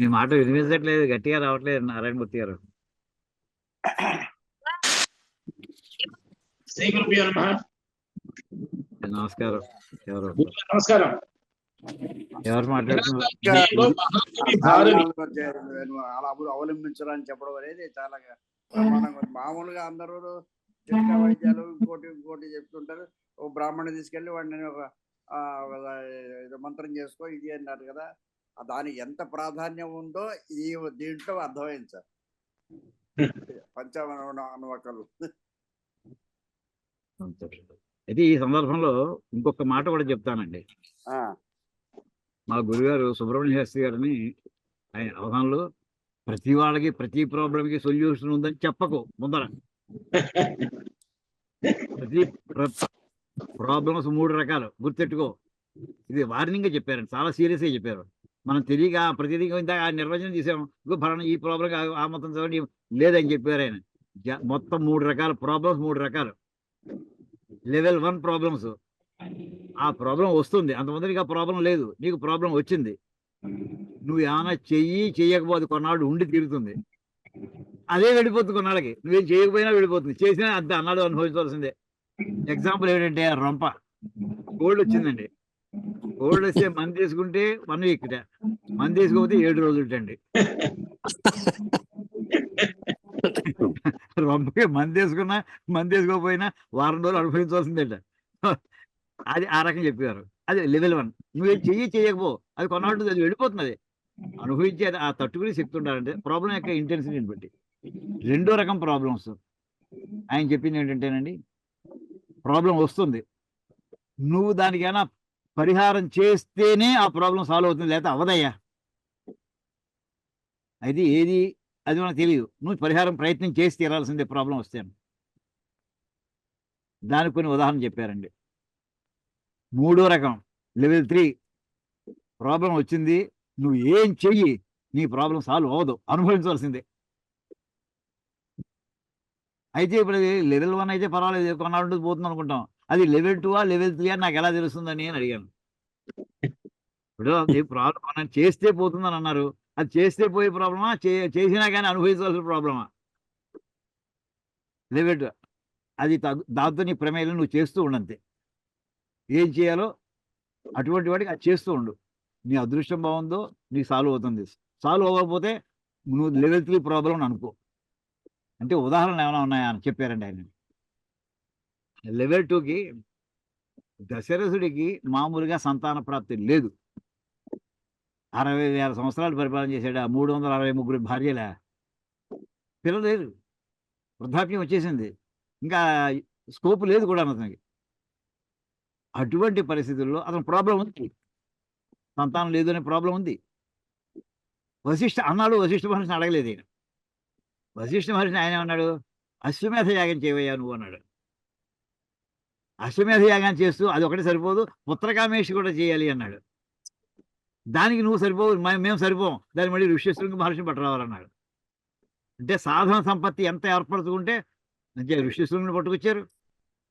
మీ మాట వినిపించట్లేదు గట్టిగా రావట్లేదు నారాయణమూర్తి గారు. శ్రీ గురుభ్యో నమః నమస్కారం. ఎవరు? నమస్కారం. ఎవరు మాట్లాడుతున్నారు? నేను మహాకవి భారవి నేను అలా అవ- అవలంబించాలని చెప్పడం అనేది చాలా ప్రమాణంగా. మామూలుగా అందరూ చిట్కా వైద్యాలు ఇంకోటి ఇంకోటి చెప్తుంటారు. ఓ బ్రాహ్మణి తీసుకెళ్ళి వాడిని ఒక మంత్రం చేసుకో ఇది అన్నారు కదా. ఆ దానికి ఎంత ప్రాధాన్యం ఉందో ఈ దీంట్లో అర్థమైంది సార్. అయితే ఈ సందర్భంలో ఇంకొక మాట కూడా చెప్తానండి. మా గురుగారు సుబ్రహ్మణ్య శాస్త్రి గారిని ఆయన అవగాహనలో ప్రతి వాళ్ళకి ప్రతి ప్రాబ్లంకి సొల్యూషన్ ఉందని చెప్పకు ముందర. ప్రతి ప్రాబ్లమ్స్ మూడు రకాలు గుర్తెట్టుకో. ఇది వార్నింగ్ చెప్పారండి చాలా సీరియస్గా చెప్పారు. మనం తెలియక ఆ ప్రతిదీ ఇందాక ఆ నిర్వచనం చేసాము ఇంకో ఫలానా ఈ ప్రాబ్లం ఆ మొత్తం చదవండి లేదని చెప్పారు ఆయన. జ- మొత్తం మూడు రకాల ప్రాబ్లమ్స్ మూడు రకాలు. Level one problems. ఆ ప్రాబ్లం వస్తుంది అంతమందికి ఆ ప్రాబ్లం లేదు నీకు ప్రాబ్లం వచ్చింది. నువ్వు ఏమైనా చెయ్యి చెయ్యకపోతే కొన్నాళ్ళు ఉండి తీరుతుంది. అదే వెళ్ళిపోతుంది కొన్నాళ్ళకి. నువ్వేం చేయకపోయినా వెళ్ళిపోతుంది. చేసినా అంత అన్నాడు అనుభవించవలసిందే ఎగ్జాంపుల్ ఏంటంటే రొంప. కోల్డ్ వచ్చిందండి. కోల్డ్ వస్తే మంది తీసుకుంటే వన్ వీక్ మంది తీసుకోకపోతే ఏడు రోజులటండి రొంపకి మంది తీసుకున్నా మంది వేసుకోకపోయినా వారం రోజులు అనుభవించవలసిందేట అది ఆ రకం చెప్పారు. అది లెవెల్ వన్ నువ్వేం చెయ్యి చేయకపో అది కొన్నాళ్ళు అది వెళ్ళిపోతుంది అది అనుభవించే ఆ తట్టుకునే శక్తి ఉండాలంటే ప్రాబ్లం యొక్క ఇంటెన్సిటీని బట్టి. రెండో రకం ప్రాబ్లమ్స్ ఆయన చెప్పింది ఏంటంటేనండి ప్రాబ్లం వస్తుంది. నువ్వు దానికైనా పరిహారం చేస్తేనే ఆ ప్రాబ్లం సాల్వ్ అవుతుంది లేకపోతే అవదయ్యా అయితే ఏది అది మనకు తెలియదు నువ్వు పరిహారం ప్రయత్నం చేసి తీరాల్సిందే ప్రాబ్లం వస్తే దానికి కొన్ని ఉదాహరణ చెప్పారండి. మూడో రకం లెవెల్ త్రీ ప్రాబ్లం వచ్చింది నువ్వు ఏం చెయ్యి నీ ప్రాబ్లం సాల్వ్ అవ్వదు. అనుభవించవలసిందే. అయితే ఇప్పుడు లెవెల్ వన్ అయితే పర్వాలేదు కొన్నాళ్ళు పోతుంది అనుకుంటాం. అది లెవెల్ టూ ఆ లెవెల్ త్రీ అని నాకు ఎలా తెలుస్తుందని అని అడిగాను. ఇప్పుడు అది ప్రాబ్లం చేస్తే పోతుందని అన్నారు. అది చేస్తే పోయే ప్రాబ్లమా చేసినా కానీ అనుభవించవలసిన ప్రాబ్లమా లెవెల్ అది తగ్గు దాంతో నీ ప్రమేయం నువ్వు చేస్తూ ఉండంతే. ఏం చేయాలో అటువంటి వాడికి అది చేస్తూ ఉండు. నీ అదృష్టం బాగుందో నీకు సాల్వ్ అవుతుంది. సాల్వ్ అవ్వకపోతే నువ్వు లెవెల్ త్రీ ప్రాబ్లం అనుకో. అంటే ఉదాహరణ ఏమైనా ఉన్నాయా అని చెప్పారండి ఆయన. లెవెల్ టూకి దశరథుడికి మామూలుగా సంతాన ప్రాప్తి లేదు. అరవై వేల సంవత్సరాలు పరిపాలన చేశాడు. ఆ మూడు వందల అరవై ముగ్గురు భార్యలే. పిల్లలు లేరు వృద్ధాప్యం వచ్చేసింది. ఇంకా స్కోప్ లేదు కూడా అతనికి. అటువంటి పరిస్థితుల్లో అతను ప్రాబ్లం ఉంది. సంతానం లేదు అనే ప్రాబ్లం ఉంది. వశిష్ఠ అన్నాడు వశిష్ఠ మహర్షిని అడగలేదు ఆయన వశిష్ఠ మహర్షిని ఆయన అన్నాడు అశ్వమేధ యాగం చేయవయ్యా నువ్వు అన్నాడు. అశ్వమేధ యాగం చేస్తూ అది ఒకటి సరిపోదు పుత్రకామేషి కూడా చేయాలి అన్నాడు. దానికి నువ్వు సరిపోవు మేము సరిపోం. దాన్ని మళ్ళీ ఋష్యశృంగ మహర్షిని పట్టురావాలన్నాడు అంటే సాధన సంపత్తి ఎంత ఏర్పరచుకుంటే మంచిగా ఋష్యశృంగుని పట్టుకొచ్చారు.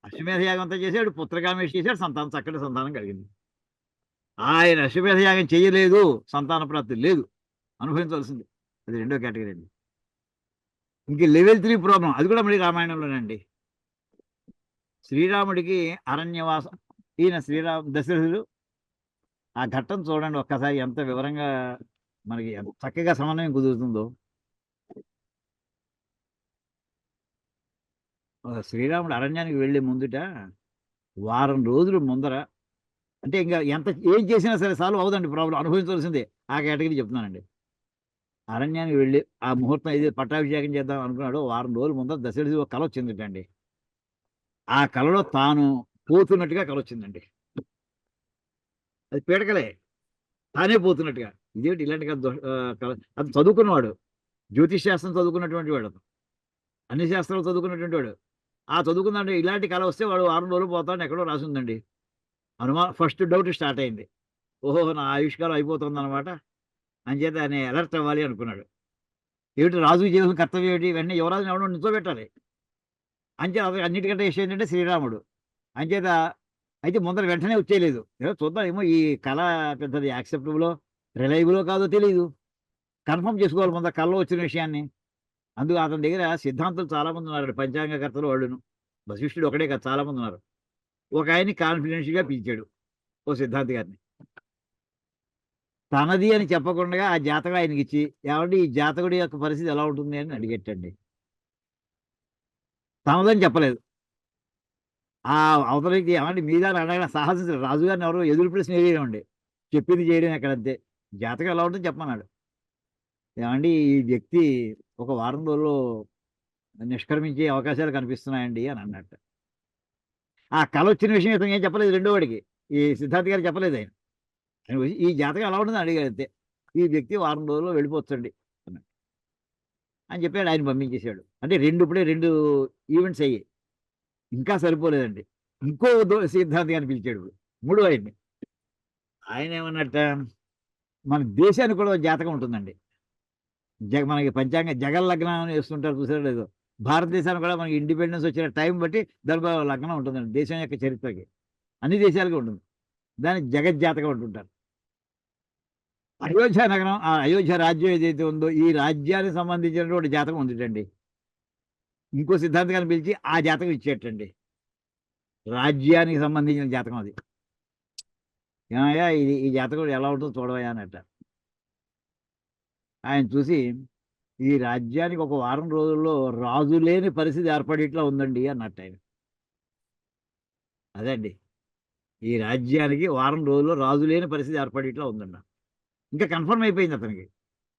అశ్వమేధ యాగం అంతా చేశాడు పుత్రకామేషి చేశాడు సంతానం చక్కటి సంతానం కలిగింది. ఆయన అశ్వమేధ యాగం చేయలేదు సంతాన ప్రాప్తి లేదు. అనుభవించవలసింది. అది రెండో కేటగిరీ అండి. ఇంక లెవెల్ త్రీ ప్రాబ్లం అది కూడా మళ్ళీ రామాయణంలోనండి శ్రీరాముడికి అరణ్యవాసం ఈయన శ్రీరామ దశరథుడు ఆ ఘట్టం చూడండి ఒక్కసారి ఎంత వివరంగా మనకి ఎంత చక్కగా సమన్వయం కుదురుతుందో. శ్రీరాముడు అరణ్యానికి వెళ్ళే ముందుట వారం రోజులు ముందర అంటే ఇంకా ఎంత ఏం చేసినా సరే సాల్వ్ అవదండి ప్రాబ్లం అనుభవించవలసిందే. ఆ కేటగిరీ చెప్తున్నానండి. అరణ్యానికి వెళ్ళి ఆ ముహూర్తం ఏది పట్టాభిషేకం చేద్దాం అనుకున్నాడు వారం రోజుల ముందర దశరథి ఒక కళ వచ్చిందిటండి. ఆ కళలో తాను పోతున్నట్టుగా కళ వచ్చిందండి. అది పీడకలే. తానే పోతున్నట్టుగా. ఇదేంటి ఇలాంటి కళ అది చదువుకున్నవాడు. జ్యోతిష్ శాస్త్రం చదువుకున్నటువంటి వాడు అతను. అన్ని శాస్త్రాలు చదువుకున్నటువంటి వాడు. ఆ చదువుకుందంటే ఇలాంటి కళ వస్తే వాడు వారం రోజులు పోతాడు ఎక్కడో రాసి ఉందండి అనుమానం ఫస్ట్ డౌట్ స్టార్ట్ అయింది. ఓహో నా ఆయుష్కాలం అయిపోతుంది అనమాట అంచేత ఆయన అలర్ట్ అవ్వాలి అనుకున్నాడు. ఏమిటి రాజు చేసిన కర్తవ్యం ఏమిటి? వెంటనే యువరాజుని ఎవడో నిల్చోబెట్టాలి. అంచే అది అన్నిటికంటే విషయం ఏంటంటే శ్రీరాముడు. అంచేత అయితే ముందర వెంటనే వచ్చేయలేదు. ఏదో చూద్దాం ఏమో ఈ కళ పెద్దది యాక్సెప్టబులో రిలయబులో కాదో తెలియదు కన్ఫర్మ్ చేసుకోవాలి ముందర కళ్ళలో వచ్చిన విషయాన్ని. అందుకు అతని దగ్గర సిద్ధాంతులు చాలామంది ఉన్నారు పంచాంగకర్తలు వాళ్ళును. వశిష్ఠుడు ఒకడే కాదు చాలామంది ఉన్నారు. ఒక ఆయన్ని కాన్ఫిడెన్షియల్గా పిలిచాడు ఓ సిద్ధాంతి గారిని. తనది అని చెప్పకుండా ఆ జాతకం ఆయనకి ఇచ్చి ఏమంటే ఈ జాతకుడి యొక్క పరిస్థితి ఎలా ఉంటుంది? అని అడిగెట్టండి తనదని చెప్పలేదు. ఆ అవతలకి ఏమంటే మీద అడగడం సాహసించారు రాజుగారిని ఎవరు ఎదురు ప్రశ్న వేయడం చెప్పింది చేయడం ఎక్కడంతే. జాతకం ఎలా ఉంటుందో చెప్పమన్నాడు. ఏమండి ఈ వ్యక్తి ఒక వారం రోజుల్లో నిష్క్రమించే అవకాశాలు కనిపిస్తున్నాయండి అని అన్నట్టు. ఆ కళ వచ్చిన విషయం ఇతను ఏం చెప్పలేదు రెండో వాడికి. ఈ సిద్ధార్థ్ గారు చెప్పలేదు ఆయన. ఆయన ఈ జాతకం ఎలా ఉంటుందని అడిగారు ఈ వ్యక్తి వారం రోజుల్లో వెళ్ళిపోవచ్చండి అన్నాడు. అని చెప్పాడు ఆయన పంపించేశాడు. అంటే రెండు ఇప్పుడే రెండు ఈవెంట్స్ అయ్యాయి. ఇంకా సరిపోలేదండి. ఇంకో దో- సిద్ధాంతి గారిని పిలిచాడు ఇప్పుడు. మూడో ఆయన్ని. ఆయన ఏమన్నట్ట మన దేశానికి కూడా జాతకం ఉంటుందండి. జగ మనకి పంచాంగ జగన్ లగ్నం వేస్తుంటారు చూసారో లేదు. భారతదేశానికి కూడా మనకి ఇండిపెండెన్స్ వచ్చిన టైం బట్టి దానికి లగ్నం ఉంటుందండి దేశం యొక్క చరిత్రకి. అన్ని దేశాలకి ఉంటుంది. దాన్ని జగజ్జాతగా ఉంటుంటారు అయోధ్య నగరం ఆ అయోధ్య రాజ్యం ఏదైతే ఉందో ఈ రాజ్యానికి సంబంధించినటువంటి జాతకం ఉందిటండి. ఇంకో సిద్ధాంతకాన్ని పిలిచి ఆ జాతకం ఇచ్చేటండి. రాజ్యానికి సంబంధించిన జాతకం అది. ఏమయ్యా ఇది ఈ జాతకం ఎలా ఉంటుందో చూడవయ్యా అన్నట్ట. ఆయన చూసి ఈ రాజ్యానికి ఒక వారం రోజుల్లో రాజు లేని పరిస్థితి ఏర్పడేట్లా ఉందండి అన్నట్టు ఆయన. అదండి ఈ రాజ్యానికి వారం రోజుల్లో రాజు లేని పరిస్థితి ఏర్పడేట్లా ఉందండి ఇంకా కన్ఫర్మ్ అయిపోయింది అతనికి.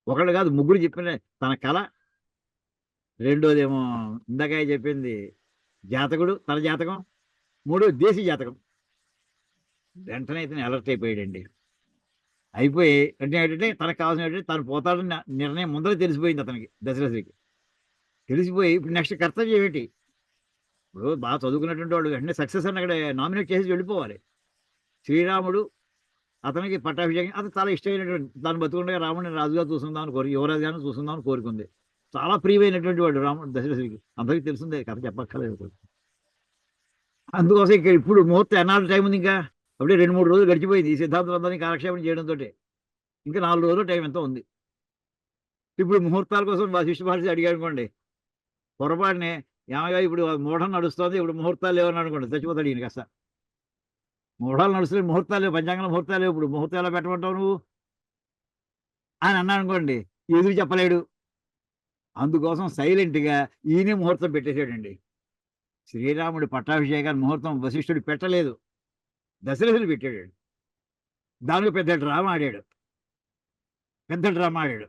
ఒకళ్ళు కాదు ముగ్గురు చెప్పిన తన కళ. రెండోదేమో ఇందాక చెప్పింది జాతకుడు తన జాతకం. మూడో దేశీ జాతకం. వెంటనే ఇతను అలర్ట్ అయిపోయాడండి. అయిపోయి అంటే ఏంటంటే తనకు కావాల్సిన తను పోతాడని నిర్ణయం ముందరే తెలిసిపోయింది అతనికి దశరథుడికి. తెలిసిపోయి ఇప్పుడు నెక్స్ట్ కర్తవ్యం ఏమిటి? ఇప్పుడు బాగా చదువుకున్నటువంటి వాడు వెంటనే సక్సెస్ అని అక్కడ నామినేట్ చేసి వెళ్ళిపోవాలి. శ్రీరాముడు అతనికి పట్టాభిషేకం అది చాలా ఇష్టమైనటువంటి దాన్ని బతుకుండగా రాముడిని రాజుగా చూసుకుందామని కోరి యువరాజుగాను చూసుకుందామని కోరుకుంది. చాలా ప్రియమైనటువంటి వాడు రాముడు దశరథుడికి. అందరికీ తెలిసిందే కథ చెప్పక్కర్లేదు. అందుకోసం ఇక్కడ ఇప్పుడు ముహూర్తం ఎన్నాళ్ళు టైం ఉంది ఇంకా? అప్పుడే రెండు మూడు రోజులు గడిచిపోయింది ఈ సిద్ధాంతులందరినీ కాలక్షేపం చేయడంతో ఇంకా నాలుగు రోజులు టైం ఎంతో ఉంది. ఇప్పుడు ముహూర్తాల కోసం మా శిష్య భాష అడిగాడు అనుకోండి పొరపాటునే ఏమగా ఇప్పుడు మూఢం నడుస్తుంది ఇప్పుడు ముహూర్తాలు లేవని అనుకోండి చచ్చిపోతాడు ఈయన కాస్త. మూఢాలు నడుస్తున్నాయి ముహూర్తాలు లేవు పంచాంగంలో ముహూర్తాలు లేవు ఇప్పుడు ముహూర్తాలు ఎలా పెట్టమంటావు నువ్వు? అని అన్నాడు అనుకోండి ఎదురు చెప్పలేడు. అందుకోసం సైలెంట్గా ఈయనే ముహూర్తం పెట్టేశాడండి. శ్రీరాముడి పట్టాభిషేకాన్ని ముహూర్తం వశిష్ఠుడు పెట్టలేదు. దశరథుడు పెట్టాడు. దానికి పెద్ద డ్రామా ఆడాడు. పెద్ద డ్రామా ఆడాడు.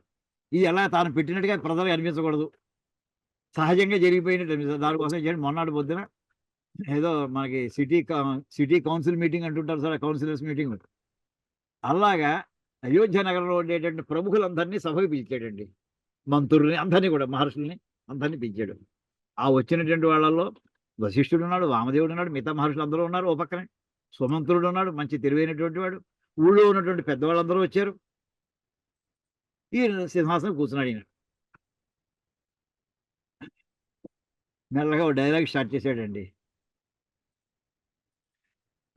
ఇది ఎలా తాను పెట్టినట్టుగా ప్రజలు అనిపించకూడదు. సహజంగా జరిగిపోయినట్టు అనిపిస్తుంది. దానికోసం చేయండి మొన్నటి పొద్దున ఏదో మనకి సిటీ సిటీ కౌన్సిల్ మీటింగ్ అంటుంటారు సార్ కౌన్సిలర్స్ మీటింగ్. అలాగా అయోధ్య నగరంలో ఉండేటువంటి ప్రముఖులందరినీ సభకు పిలిచాడండి. మంత్రుల్ని అందరినీ కూడా మహర్షుల్ని అందరినీ పిలిచాడు. ఆ వచ్చినటువంటి వాళ్ళల్లో వశిష్ఠుడు ఉన్నాడు వామదేవుడు ఉన్నాడు మిగతా మహర్షులు అందరూ ఉన్నారు ఓ పక్కనే. సుమంత్రుడు ఉన్నాడు మంచి తెలివైనటువంటి వాడు. ఊళ్ళో ఉన్నటువంటి పెద్దవాళ్ళందరూ వచ్చారు. ఈ సింహాసనం కూర్చున్నాడు ఈయన. మెల్లగా డైలాగ్ స్టార్ట్ చేశాడండి.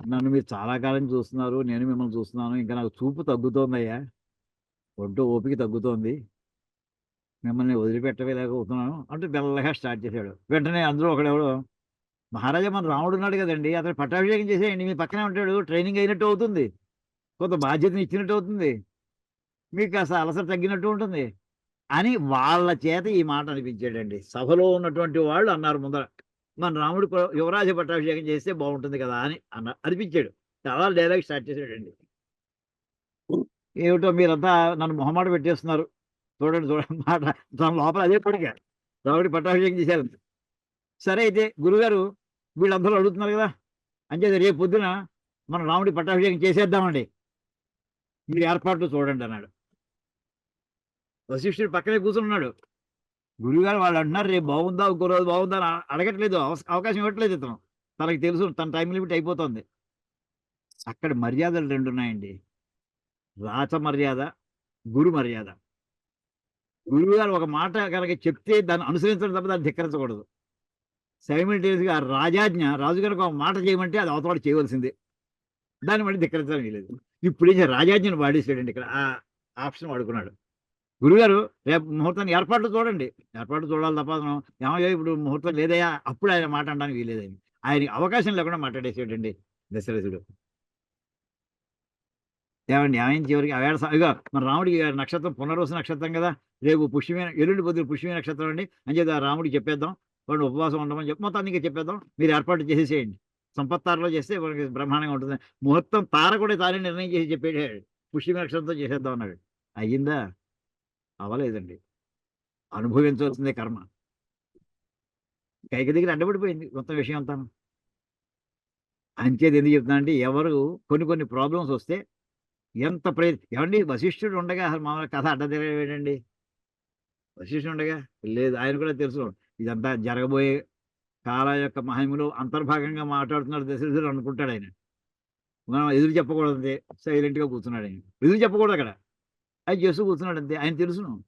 నన్ను మీరు చాలా కాలం చూస్తున్నారు నేను మిమ్మల్ని చూస్తున్నాను ఇంకా నాకు చూపు తగ్గుతోందయ్యా. ఒంటో ఓపిక తగ్గుతోంది. మిమ్మల్ని వదిలిపెట్టలేకపోతున్నాను అంటే మెల్లగా స్టార్ట్ చేశాడు. వెంటనే అందరూ ఒకడెవడో మహారాజా మన రాముడు ఉన్నాడు కదండి అతను పట్టాభిషేకం చేసేయండి మీ పక్కనే ఉంటాడు ట్రైనింగ్ అయినట్టు అవుతుంది. కొంత బాధ్యతను ఇచ్చినట్టు అవుతుంది. మీకు కాస్త అలసట తగ్గినట్టు ఉంటుంది. అని వాళ్ళ చేత ఈ మాట అనిపించాడండి. సభలో ఉన్నటువంటి వాళ్ళు అన్నారు ముందర మన రాముడు యువరాజ పట్టాభిషేకం చేస్తే బాగుంటుంది కదా అని అన్న అనిపించాడు. చాలా డైలాగ్ స్టార్ట్ చేశాడండి. ఏమిటో మీరంతా నన్ను మొహమాట పెట్టేస్తున్నారు. చూడండి చూడండి మాట. దాని లోపల అదే పడిగా రాముడి పట్టాభిషేకం చేశారు సరే అయితే గురుగారు వీళ్ళందరూ అడుగుతున్నారు కదా. అంచేది రేపు పొద్దున మనం రాముడి పట్టాభిషేకం చేసేద్దామండి. మీరు ఏర్పాట్లు చూడండి అన్నాడు. వశిష్ఠుడు పక్కనే కూర్చుని ఉన్నాడు గురుగారు వాళ్ళు అంటున్నారు రేపు బాగుందా? ఇంకో రోజు బాగుందా? అడగట్లేదు. అవకాశం ఇవ్వట్లేదు ఇతను. తనకి తెలుసు తన టైం లిమిట్ అయిపోతుంది. అక్కడ మర్యాదలు రెండు ఉన్నాయండి. రాచ మర్యాద గురు మర్యాద. గురువు గారు ఒక మాట కనుక చెప్తే దాన్ని అనుసరించడం తప్ప దాన్ని ధిక్కరించకూడదు. సైమిల్టేనియస్గా రాజాజ్ఞ రాజు ఒక మాట చేయమంటే అది అవతల చేయవలసిందే. దాన్ని మళ్ళీ ధిక్కరించడం లేదు. ఇప్పుడు ఏం రాజాజ్ఞను వాడేసాడండి ఇక్కడ. ఆ ఆప్షన్ వాడుకున్నాడు. గురుగారు రేపు ముహూర్తాన్ని ఏర్పాట్లు చూడండి. ఏర్పాట్లు చూడాలి తప్ప ఏమయ్యో ఇప్పుడు ముహూర్తం లేదయా అప్పుడు ఆయన మాట అనడానికి వీలేదని ఆయనకి అవకాశం లేకుండా మాట్లాడేసాడండి దశరథుడు. ఏమండి ఏమైంది చివరికి అవేళ ఇగో మన రాముడికి నక్షత్రం పునర్వసు నక్షత్రం కదా? రేపు పుష్యమైన ఎల్లుండి పొద్దున పుష్యమైన నక్షత్రం అండి. అని చెప్పి రాముడికి చెప్పేద్దాం. వాడు ఉపవాసం ఉండమని చెప్పి మొత్తానికి ఇంకా చెప్పేద్దాం. మీరు ఏర్పాటు చేసేసేయండి. సంపత్తారలో చేస్తే మనకి బ్రహ్మాండంగా ఉంటుంది. ముహూర్తం తార కూడా తానే నిర్ణయం చేసి చెప్పాడు పుష్యమైన చేసేద్దాం అన్నాడు. అయ్యిందా? అవలేదండి అనుభవించవలసిందే కర్మ. కైక దగ్గర అడ్డపడిపోయింది మొత్తం విషయం అంతా. అంచేది ఎందుకు చెప్తున్నా అంటే ఎవరు కొన్ని కొన్ని ప్రాబ్లమ్స్ వస్తే ఎంత ప్రయ ఏమండి? వశిష్ఠుడు ఉండగా అసలు మామూలు కథ అడ్డదిరేయండి వశిష్ఠుడు ఉండగా? లేదు ఆయన కూడా తెలుసు ఇదంతా జరగబోయే కాల యొక్క మహిమలో అంతర్భాగంగా మాట్లాడుతున్నాడు దశరథుడు అనుకుంటాడు ఆయన. మనం ఎదురు చెప్పకూడదు అంతే సైలెంట్గా కూర్చున్నాడు ఆయన. ఎదురు చెప్పకూడదు అక్కడ. అది చేస్తూ కూర్చున్నాడు అంతే. ఆయన తెలుసును.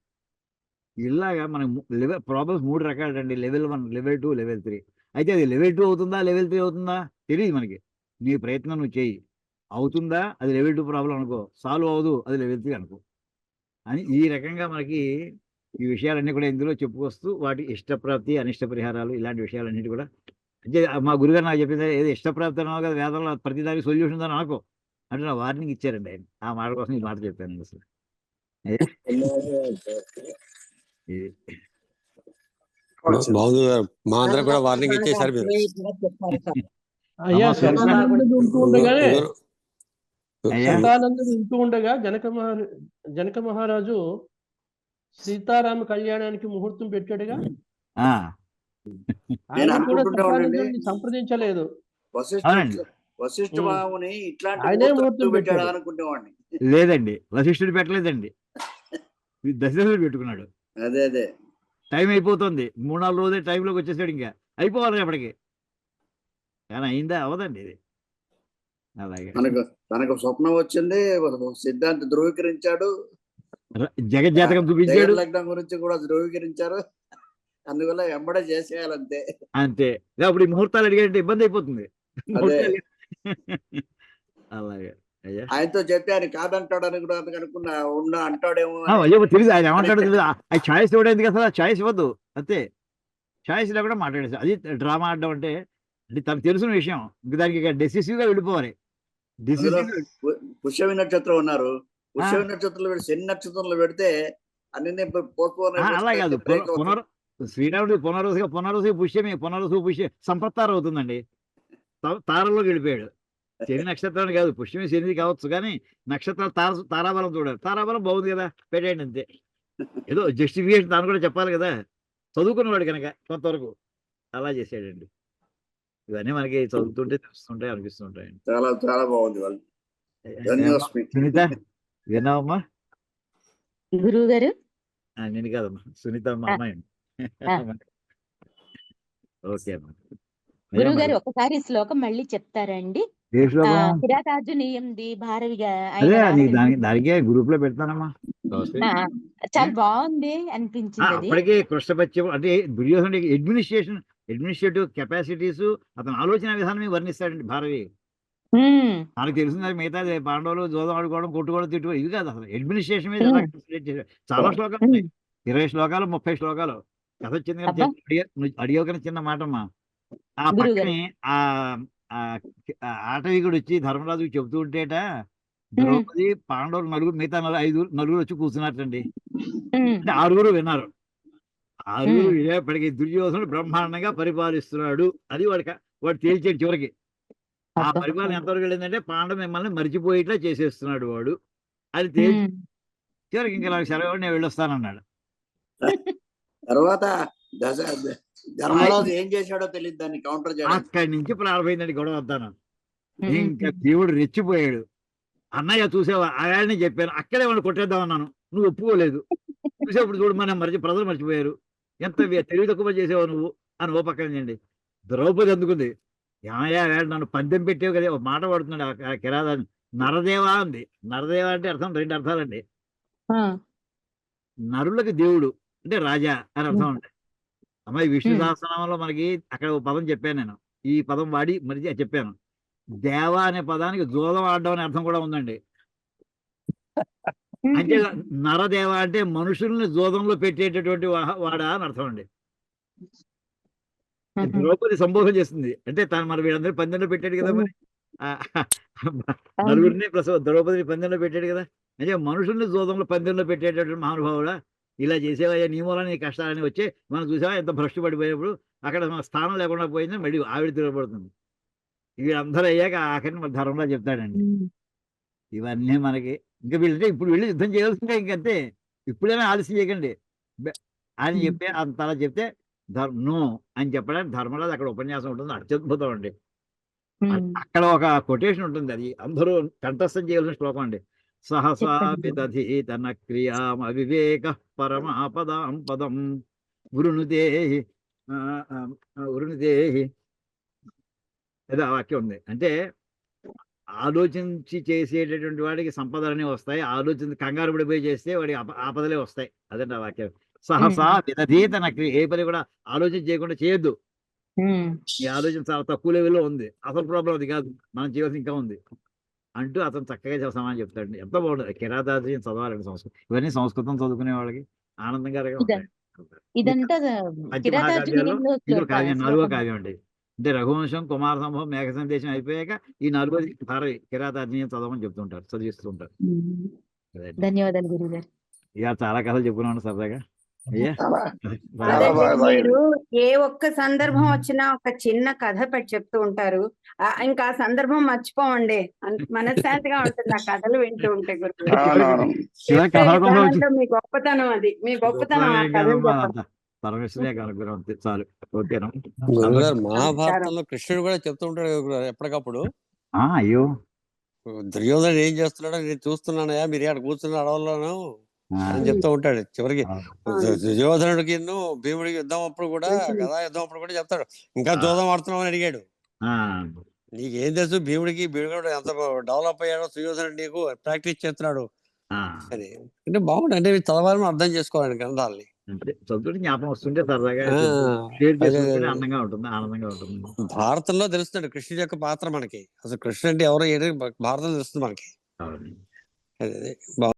ఇలాగా మనం లెవెల్ ప్రాబ్లమ్స్ మూడు రకాలండి. Level one level two level three. అయితే అది లెవెల్ టూ అవుతుందా లెవెల్ త్రీ అవుతుందా? తెలియదు మనకి. నీ ప్రయత్నం నువ్వు చేయి. అవుతుందా? అది లెవెల్ టూ ప్రాబ్లం అనుకో. సాల్వ్ అవ్వదు. అది లెవెల్ త్రీ అనుకో. అని ఈ రకంగా మనకి ఈ విషయాలన్నీ కూడా ఇందులో చెప్పుకొస్తూ వాటి ఇష్టప్రాప్తి అనిష్ట పరిహారాలు ఇలాంటి విషయాలన్నిటి కూడా. అంటే మా గురుగారు నాకు చెప్పింది ఏదో ఇష్టప్రాప్తి అన్నావు కదా వేదంలో ప్రతిదానికి సొల్యూషన్ ఉందని అనుకో అంటే నా వార్నింగ్ ఇచ్చారండి ఆయన. ఆ మాట కోసం ఈ మాట చెప్పాను అసలు. మా అందరం కూడా వార్నింగ్ ఇచ్చేసారు మీరు. ఉండగా జనక మహారాజు సీతారామ కళ్యాణానికి ముహూర్తం పెట్టాడుగా? సంప్రదించలేదు. వశిష్ఠ ఇట్లాంటి పెట్టాడు లేదండి. వశిష్ఠుడు పెట్టలేదండి. దశరథుడు పెట్టుకున్నాడు. అదే అదే. టైం అయిపోతుంది. మూడు నాలుగు రోజులే టైంలోకి వచ్చేసాడు ఇంకా. అయిపోవాలి అప్పటికి. కానీ అయిందా? అవదండి ఇది. అలాగే. తనకు తనకు స్వప్నం వచ్చింది. సిద్ధాంత ధృవీకరించాడు. జగజ్జాతకం చూపించాడు. లగ్నం గురించి కూడా ధృవీకరించారు. అందువల్ల వెంబడే చేసేయాలంతే. అంతే. అప్పుడు ఈ ముహూర్తాలు అడిగాడంటే ఇబ్బంది అయిపోతుంది. అలాగే. అయ్యా. ఆయనతో చెప్తే ఆయన కాదంటాడని కూడా అనుకున్నా. ఉన్న అంటాడేమో. అయ్యో తెలియదు ఆయన ఏమంటాడు తెలియదు ఆ ఛాయిస్ ఇవ్వడానికి అసలు? ఆ ఛాయిస్ ఇవ్వద్దు. అంతే. ఛాయిస్ లేకుండా మాట్లాడేసి అది డ్రామా ఆడడం అంటే అది తనకు తెలిసిన విషయం. ఇంక దానికి decisive గా వెళ్ళిపోవాలి. పు- పుష్యమి నక్షత్రం ఉన్నారు. పుష్యమి నక్షత్రంలో పెడితే శని నక్షత్రంలో పెడితే అన్ని అలా కాదు. పున- పునర్ శ్రీరాముడు పునరుసుగా పునరుసు పుష్యమే పునరుసు పుష్య సంపత్తారు అవుతుందండి. తా- తారలోకి వెళ్ళిపోయాడు. శని నక్షత్రాన్ని కాదు పుష్యమే శనిది కావచ్చు కానీ నక్షత్రాలు తార తారాబలం చూడాలి. తారాబలం బాగుంది కదా పెట్టేయండి అంతే. ఏదో జస్టిఫికేషన్ తాను కూడా చెప్పాలి కదా. చదువుకున్నవాడు కనుక కొంతవరకు అలా చేసాడండి ఇవన్నీ మనకి చదువుతుంటే తెలుస్తుంటాయి అనిపిస్తుంటాయి చాలా చాలా బాగుంది వాళ్ళు. సునీత విన్నావమ్మా గురువు గారు ఆ, నేను కాదమ్మా. సునీత. అమ్మాయి. ఓకే అమ్మా. గురువు గారు. ఒకసారి శ్లోకం మళ్ళీ చెప్తారండి. కిరాతార్జునీయంది భారవిగా దానికి గ్రూప్లో పెడతానమ్మా. చాలా బాగుంది అనిపించింది అది. అప్పటికే కృష్ణపత్యం అంటే దుర్యోధన అడ్మినిస్ట్రేషన్ అడ్మినిస్ట్రేటివ్ కెపాసిటీస్ అతని ఆలోచన విధానమే వర్ణిస్తాడండి భారవి. ఉమ్, నాకు తెలిసింది మిగతా పాండవులు జోదం ఆడుకోవడం కొట్టుకోవడం తిట్టుకోవడం ఇవి కాదు అసలు. అడ్మినిస్ట్రేషన్ మీద. చాలా శ్లోకాలు ఉన్నాయి. ఇరవై శ్లోకాలు ముప్పై శ్లోకాలు. కథ వచ్చింది కానీ అబ్బా. అడిగా నువ్వు అడిగావు కానీ చిన్న మాటమ్మా. ఆ గురువు పక్కనే ఆ ఆ ఆ ఆటవికుడు వచ్చి ధర్మరాజుకి చెబుతూ ఉంటేట ద్రౌపది పాండవులు నలుగురు మిగతా నలుగురు ఐదు నలుగురు వచ్చి కూర్చున్నట్టండి అంటే ఆరుగురు విన్నారు. ఆరుగురు. వినేప్పటికీ దుర్యోధనుడు బ్రహ్మాండంగా పరిపాలిస్తున్నాడు. అది వాడి క- వాడు తేల్చాడు చివరికి. ఆ. పరిపాలన ఎంతవరకు వెళ్ళిందంటే పాండవ మిమ్మల్ని మర్చిపోయేట్లా చేసేస్తున్నాడు వాడు. అది తేల్చి చివరికి ఇంకా నాకు సెలవు నేను వెళ్ళొస్తానన్నాడు. తర్వాత దశ ధర్మరాజు ఏం చేశాడో తెలియదు దాన్ని కౌంటర్ అక్కడి నుంచి ప్రారంభమైందండి గొడవ వద్దాను ఇంకా దేవుడు రెచ్చిపోయాడు. అన్నయ్య చూసావా? ఆయన్ని చెప్పాను. అక్కడే వాడిని కొట్టేద్దాం అన్నాను నువ్వు ఒప్పుకోలేదు. చూసేప్పుడు చూడు మనం మర్చి ప్రజలు మర్చిపోయారు. ఎంత తెలివి తక్కువ చేసావు నువ్వు? అని ఓ పక్కన చేయండి. ద్రౌపది అందుకుంది. ఏమయ్యా వేడు నన్ను పందెం పెట్టావు కదా ఒక మాట పడుతున్నాడు ఆ- కిరాదాన్ని నరదేవా ఉంది నరదేవా అంటే అర్థం రెండు అర్థాలండి. నరులకు దేవుడు అంటే రాజా అని అర్థం. ఉంటాయి అమ్మాయి విష్ణు. సహస్రనామంలో మనకి అక్కడ ఒక పదం చెప్పాను నేను. ఈ పదం వాడి మరి చెప్పాను. దేవ అనే పదానికి జోదం ఆడడం అనే అర్థం కూడా ఉందండి. అంటే నరదేవ అంటే మనుషుల్ని జోదంలో పెట్టేటటువంటి వాడా అని అర్థం అండి. ద్రౌపది సంబోధన చేస్తుంది అంటే తను మన వీళ్ళందరూ పందెంలో పెట్టాడు కదా మరి? నలుగురిని ప్లస్ ద్రౌపదిని పందెంలో పెట్టాడు కదా? అంటే మనుషుల్ని జోదంలో పందెంలో పెట్టేటటువంటి మహానుభావుడా? ఇలా చేసేవయ్యా నీ మూలన నీ కష్టాలని వచ్చి మనం చూసావా? ఎంత భ్రష్టు పడిపోయినప్పుడు అక్కడ మన స్థానం లేకుండా పోయింది మళ్ళీ ఆవిడ తిరగబడుతుంది. వీళ్ళందరూ అయ్యాక ఆఖరిని మన ధర్మంలో చెప్తాడండి. ఇవన్నీ మనకి ఇంకా వీళ్ళంటే ఇప్పుడు వెళ్ళి యుద్ధం చేయాల్సిందే ఇంకంతే. ఇప్పుడైనా ఆలస్యం చేయకండి. ఉమ్. చెప్పి అంత అలా చెప్తే ధర్ నో అని చెప్పడానికి ధర్మరాజు అక్కడ ఉపన్యాసం ఉంటుంది. అత్యద్భుతం అండి. అక్కడ ఒక కొటేషన్ ఉంటుంది అది. అందరూ కంఠస్థం చేయాల్సిన శ్లోకం అండి. సహసా చెప్పండి. విదధి తన క్రియాం అవివేక పరమాపదాం పదం. వృణుదే ఏదో ఆ వాక్యం ఉంది. అంటే ఆలోచించి చేసేటటువంటి వాడికి సంపదలన్నీ వస్తాయి. ఆలోచించి కంగారు పడిపోయి చేస్తే వాడికి ఆప ఆపదలే వస్తాయి. అదండి ఆ వాక్యం. సహసా విదధి తన క్రియ ఏ పని కూడా ఆలోచన చేయకుండా చేయొద్దు. ఈ ఆలోచన చాలా తక్కువ లెవెల్లో ఉంది. అసలు ప్రాబ్లం అది కాదు. మనం చేయవలసి ఇంకా ఉంది. అంటూ అతను చక్కగా సమాధానం చెప్తాడు ఎంత బాగుంటుంది. కిరాతాజీ చదవాలండి సంస్కృతం ఇవన్నీ సంస్కృతం చదువుకునే వాళ్ళకి ఆనందంగా ఇదంతా కావ్యం నాలుగో కావ్యం అండి. అంటే రఘువంశం కుమార సంభవం మేఘ సందేశం అయిపోయాక ఈ నాలుగోది భారవి కిరాతార్జునీయం చదవమని చెప్తుంటారు చదివిస్తుంటారు. ధన్యవాదాలు గురువు గారు ఇక చాలా కథలు చెప్పుకున్నాను సరదాగా. మీరు ఏ ఒక్క సందర్భం వచ్చినా ఒక చిన్న కథ పెట్టి చెప్తూ ఉంటారు. ఇంకా ఆ సందర్భం మర్చిపోవండి. మనశ్శాంతిగా ఉంటుంది. ఆ కథలు వింటూ ఉంటే గురువు మీ గొప్పతనం అది. మీ గొప్పతనం ఆ కథలు చెప్పడం. పరమేశ్వరే అనుగ్రహం చాలు. ఓకేనా? మహాభారతంలో కృష్ణుడు కూడా చెప్తూ ఉంటాడు ఎప్పటికప్పుడు. ఆ, అయ్యో. దుర్యోధనుడు ఏం చేస్తున్నాడో నేను చూస్తున్నానయ్యా మీరు ఇక్కడ కూర్చున్న అడవుల్లోనూ? అని చెప్తూ ఉంటాడు. చివరికి దుర్యోధనుడికి భీముడికి యుద్ధం అప్పుడు కూడా గదా యుద్ధం అప్పుడు కూడా చెప్తాడు. ఇంకా జోదం ఆడుతున్నావు అని అడిగాడు. నీకేం తెలుసు భీముడికి భీముడు ఎంత డెవలప్ అయ్యాడో సుయోధనుడు నీకు ప్రాక్టీస్ చేస్తున్నాడు. అని అంటే బాగుంది అంటే చదవాలని అర్థం చేసుకోవాలండి గ్రంథాలని. అంటే చదువుతుంటే జ్ఞాపకం వస్తుంటే సరదాగా అదే, అదే. అందంగా ఉంటుంది ఆనందంగా ఉంటుంది. భారతంలో తెలుస్తుంది కృష్ణుడి యొక్క పాత్ర మనకి. అసలు కృష్ణుడు అంటే ఎవరో భారతంలో తెలుస్తుంది మనకి. అవును. అదే, అదే. బా-